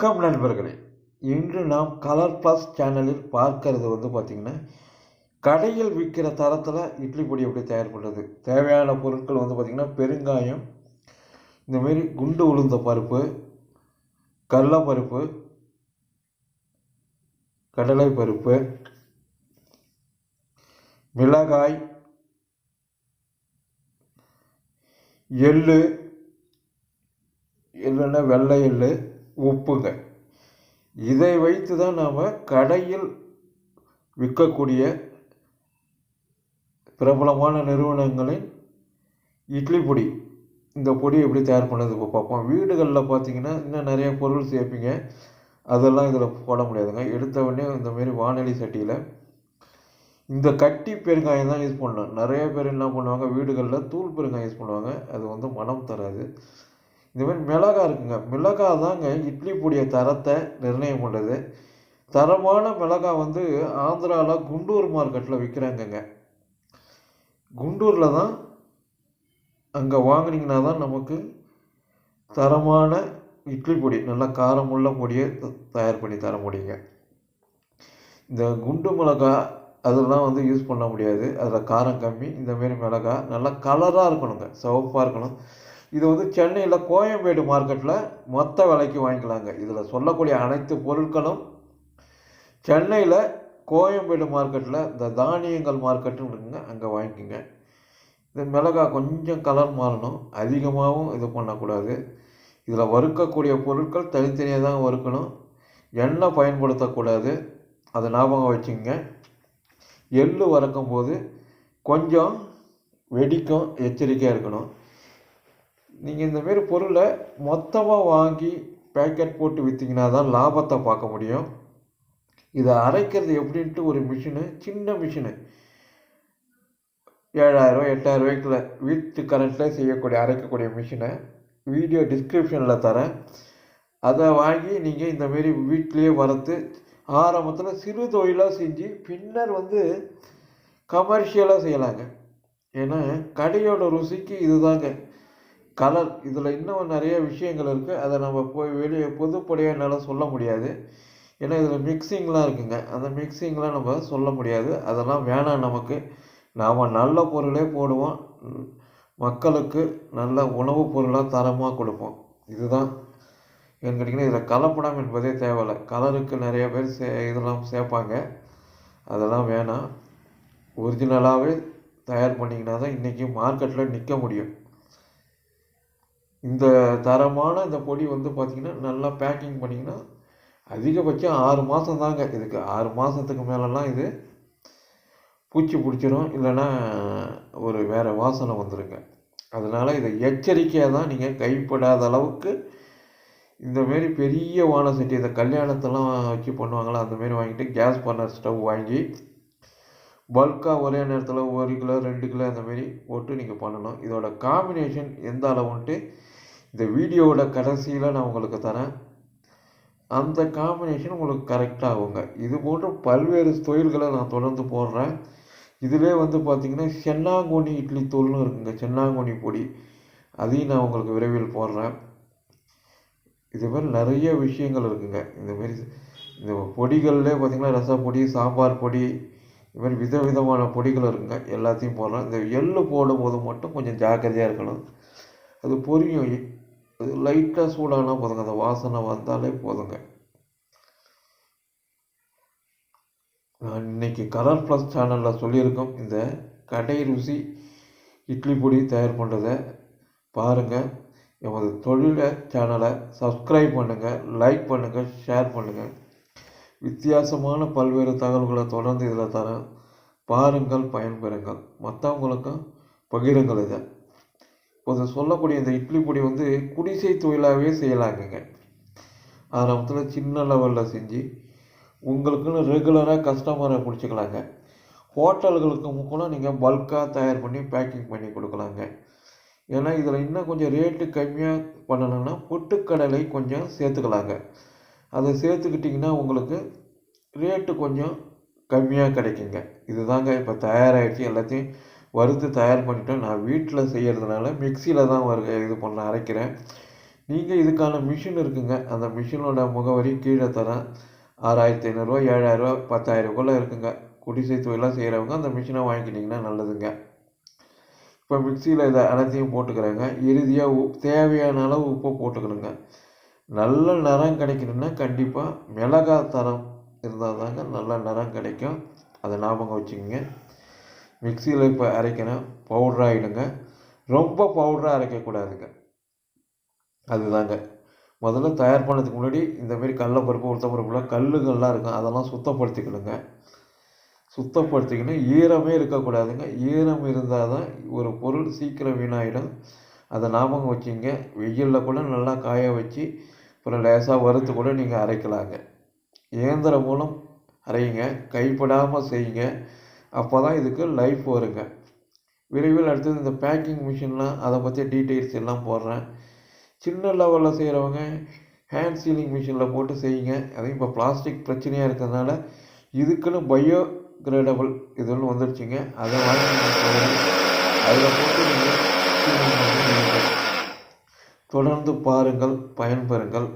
வணக்கம் நண்பர்களே. இன்று நாம் கலர் ப்ளஸ் சேனலில் பார்க்கறது வந்து பார்த்திங்கன்னா கடையில் விற்கிற தரத்தில் இட்லி பொடி எப்படி தயார் பண்ணுறது தேவையான பொருட்கள் வந்து பார்த்திங்கன்னா பெருங்காயம் இந்தமாரி குண்டு உளுந்த பருப்பு கடலைப்பருப்பு கடலை பருப்பு மிளகாய் எள்ளு இல்லைன்னா வெள்ளை எள்ளு உப்புங்க. இதை வைத்து தான் நாம் கடையில் விற்கக்கூடிய பிரபலமான நிறுவனங்களின் இட்லி பொடி. இந்த பொடி எப்படி தயார் பண்ணது இப்போ பார்ப்போம். வீடுகளில் பார்த்தீங்கன்னா இன்னும் நிறைய பொருள் சேர்ப்பீங்க. அதெல்லாம் இதில் போட முடியாதுங்க. எடுத்த உடனே இந்தமாரி வானொலி சட்டியில் இந்த கட்டி பெருங்காயம் தான் யூஸ் பண்ணணும். நிறைய பேர் என்ன பண்ணுவாங்க வீடுகளில் தூள் பெருங்காயம் யூஸ் பண்ணுவாங்க. அது வந்து மனம் தராது. இந்த மாதிரி மிளகா இருக்குங்க. மிளகா தாங்க இட்லி பொடிய தரத்தை நிர்ணயம் பண்ணுது. தரமான மிளகா வந்து ஆந்திராவில் குண்டூர் மார்க்கெட்டில் விற்கிறாங்கங்க குண்டூரில் தான் அங்கே வாங்கினீங்கன்னா தான் நமக்கு தரமான இட்லி பொடி நல்லா காரமுள்ள பொடியை த- தயார் பண்ணி தர முடியுங்க. இந்த குண்டு மிளகா அதெல்லாம் வந்து யூஸ் பண்ண முடியாது. அதில் காரம் கம்மி. இந்தமாரி மிளகா நல்லா கலராக இருக்கணுங்க. சிவப்பாக இருக்கணும். இது வந்து சென்னையில் கோயம்பேடு மார்க்கெட்டில் மொத்த விலைக்கு வாங்கிக்கலாங்க. இதில் சொல்லக்கூடிய அனைத்து பொருட்களும் சென்னையில் கோயம்பேடு மார்க்கெட்டில் இந்த தானியங்கள் மார்க்கெட்டுன்னு இருக்குங்க அங்கே வாங்கிக்கோங்க. இந்த மிளகா கொஞ்சம் கலர் மாறணும் அதிகமாகவும் இது பண்ணக்கூடாது. இதில் வறுக்கக்கூடிய பொருட்கள் தனித்தனியாக தான் வறுக்கணும். எண்ணெய் பயன்படுத்தக்கூடாது அதை ஞாபகம் வச்சுங்க எள்ளு வறுக்கும் போது கொஞ்சம் வெடிக்கும் எச்சரிக்கையாக இருக்கணும். நீங்கள் இந்தமாரி பொருளை மொத்தமாக வாங்கி பேக்கெட் போட்டு விற்றீங்கன்னா தான் லாபத்தை பார்க்க முடியும். இதை அரைக்கிறது எப்படின்ட்டு ஒரு மிஷினு சின்ன மிஷினு ஏழாயிரம் எட்டாயிரம் ரூபாய்க்குள்ள வீட்டு கரண்ட்டில் செய்யக்கூடிய அரைக்கக்கூடிய மிஷினை வீடியோ டிஸ்கிரிப்ஷனில் தரேன். அதை வாங்கி நீங்கள் இந்தமாரி வீட்டிலேயே வறுத்து ஆரம்பத்தில் சிறு தொழிலாக செஞ்சு பின்னர் வந்து கமர்ஷியலாக செய்யலாங்க. ஏன்னா கடையோட ருசிக்கு இதுதாங்க. கலர் இதில் இன்னும் நிறைய விஷயங்கள் இருக்குது அதை நம்ம போய் வெளியே பொதுப்படியாக என்னால் சொல்ல முடியாது. ஏன்னா இதில் மிக்சிங்லாம் இருக்குங்க. அந்த மிக்சிங்லாம் நம்ம சொல்ல முடியாது. அதெல்லாம் வேணாம் நமக்கு. நாம் நல்ல பொருளே போடுவோம். மக்களுக்கு நல்ல உணவுப் பொருளாக தரமாக கொடுப்போம். இதுதான். ஏன்னு கேட்டிங்கன்னா இதில் கலப்படம் என்பதே தேவையில்லை. கலருக்கு நிறைய பேர் சே இதெல்லாம் சேர்ப்பாங்க. அதெல்லாம் வேணாம். ஒரிஜினலாகவே தயார் பண்ணிங்கன்னா தான் இன்றைக்கி மார்க்கெட்டில் நிற்க முடியும். இந்த தரமான இந்த பொடி வந்து பார்த்திங்கன்னா நல்லா பேக்கிங் பண்ணிங்கன்னா அதிகபட்சம் ஆறு மாதம் தாங்க. இதுக்கு ஆறு மாதத்துக்கு மேலெலாம் இது பூச்சி பிடிச்சிரும். இல்லைன்னா ஒரு வேறு வாசனை வந்துருங்க. அதனால் இதை எச்சரிக்கையாக தான் நீங்கள் கைப்படாத அளவுக்கு இந்தமாரி பெரிய வாழை சட்டி இந்த கல்யாணத்தெல்லாம் வச்சு பண்ணுவாங்களா அந்தமாரி வாங்கிட்டு கேஸ் பர்னர் ஸ்டவ் வாங்கி பல்காக ஒரே நேரத்தில் ஒரு கிலோ ரெண்டு கிலோ அந்தமாரி போட்டு நீங்கள் பண்ணணும். இதோட காம்பினேஷன் எந்த அளவுன்ட்டு இந்த வீடியோவோட கடைசியில் நான் உங்களுக்கு தரேன். அந்த காம்பினேஷன் உங்களுக்கு கரெக்டாக ஆகுங்க. இது போன்ற பல்வேறு தொழில்களை நான் தொடர்ந்து போடுறேன். இதிலே வந்து பார்த்திங்கன்னா சென்னாங்கோணி இட்லி தூள்னு இருக்குங்க. சென்னாங்கோணி பொடி. அதையும் நான் உங்களுக்கு விரைவில் போடுறேன். இது மாதிரி நிறைய விஷயங்கள் இருக்குங்க. இந்தமாரி இந்த பொடிகள்லே பார்த்திங்கன்னா ரசப்பொடி சாம்பார் பொடி இது மாதிரி விதவிதமான பொடிகள் இருக்குங்க. எல்லாத்தையும் போடுறேன். இந்த எள்ளு போடும்போது மட்டும் கொஞ்சம் ஜாக்கிரதையாக இருக்கணும். அது பொரியும். அது லைட்டாக சூடானா போதுங்க. அந்த வாசனை வந்தாலே போதுங்க. நான் இன்னைக்கு கலர் ப்ளஸ் சேனலில் சொல்லியிருக்கோம். இந்த கடை ருசி இட்லி பொடி தயார் பண்ணுறதை பாருங்கள் எமது தொழில சேனலை சப்ஸ்கிரைப் பண்ணுங்கள் லைக் பண்ணுங்கள் ஷேர் பண்ணுங்கள் வித்தியாசமான பல்வேறு தகவல்களை தொடர்ந்து இதில் தரேன் பாருங்கள் பயன்பெறுங்கள். மற்றவங்களுக்கும் பகிருங்கள் இதை. இப்போது சொல்லக்கூடிய இந்த இட்லி பொடி வந்து குடிசை தொழிலாகவே செய்யலாங்கங்க. ஆரம்பத்தில் சின்ன லெவலில் செஞ்சு உங்களுக்குன்னு ரெகுலராக கஸ்டமரை பிடிச்சிக்கலாங்க. ஹோட்டல்களுக்கு கூட நீங்கள் பல்காக தயார் பண்ணி பேக்கிங் பண்ணி கொடுக்கலாங்க. ஏன்னா இதில் இன்னும் கொஞ்சம் ரேட்டு கம்மியாக பண்ணணும்னா பொட்டுக்கடலை கொஞ்சம் சேர்த்துக்கலாங்க. அதை சேர்த்துக்கிட்டிங்கன்னா உங்களுக்கு ரேட்டு கொஞ்சம் கம்மியாக கிடைக்குங்க. இதுதாங்க இப்போ தயாராகிடுச்சு எல்லாத்தையும். வறுத்து தயார் பண்ணிட்டேன் நான் வீட்டில் செய்கிறதுனால மிக்சியில் தான் வரு இது பண்ண அரைக்கிறேன். நீங்கள் இதுக்கான மிஷின் இருக்குங்க. அந்த மிஷினோட முகவரி கீழே தரேன். ஆறாயிரத்தி ஐநூறுரூவா ஏழாயிரரூவா பத்தாயிரரூபாக்குள்ளே இருக்குங்க. குடிசை தொழிலாக செய்கிறவங்க அந்த மிஷினை வாங்கிக்கிட்டிங்கன்னா நல்லதுங்க. இப்போ மிக்சியில் இதை அனைத்தையும் போட்டுக்கிறேங்க. இறுதியாக உ தேவையான அளவு உப்பை போட்டுக்கணுங்க. நல்ல நிறம் கிடைக்கணுன்னா கண்டிப்பாக மிளகாய் தரம் இருந்தால் தாங்க நல்ல நிறம் கிடைக்கும். அதை ஞாபகம் வச்சுக்கோங்க. மிக்சியில் இப்போ அரைக்கணும் பவுட்ராகிடுங்க ரொம்ப பவுடராக அரைக்கக்கூடாதுங்க அதுதாங்க. முதல்ல தயார் பண்ணதுக்கு முன்னாடி இந்தமாரி கடலப்பருப்பு உளுத்தப்பருப்புலாம் கல்லுகள்லாம் இருக்கும். அதெல்லாம் சுத்தப்படுத்திக்கணுங்க. சுத்தப்படுத்திக்கணும் ஈரமே இருக்கக்கூடாதுங்க ஈரம் இருந்தால் தான் ஒரு பொருள் சீக்கிரம் வீணாகிடும் அதை ஞாபகம் வச்சுங்க. வெயிலில் கூட நல்லா காய வச்சு அப்புறம் லேசாக வறுத்து கூட நீங்கள் அரைக்கலாங்க. இயந்திரம் மூலம் அரையுங்க. கைப்படாமல் செய்யுங்க. அப்போ தான் இதுக்கு லைஃப் வருங்க. விரைவில் அடுத்தது இந்த பேக்கிங் மிஷின்லாம் அதை பற்றி டீட்டெயில்ஸ் எல்லாம் போடுறேன். சின்ன லெவலில் செய்கிறவங்க ஹேண்ட் சீலிங் மிஷினில் போட்டு செய்யுங்க. அதையும் இப்போ பிளாஸ்டிக் பிரச்சனையாக இருக்கிறதுனால இதுக்குன்னு பயோ கிரேடபிள் இதுன்னு வந்துடுச்சுங்க அதை வாங்கி அதில் போட்டு நீங்கள் தொடர்ந்து பாருங்கள் பயன்பெறுங்கள்.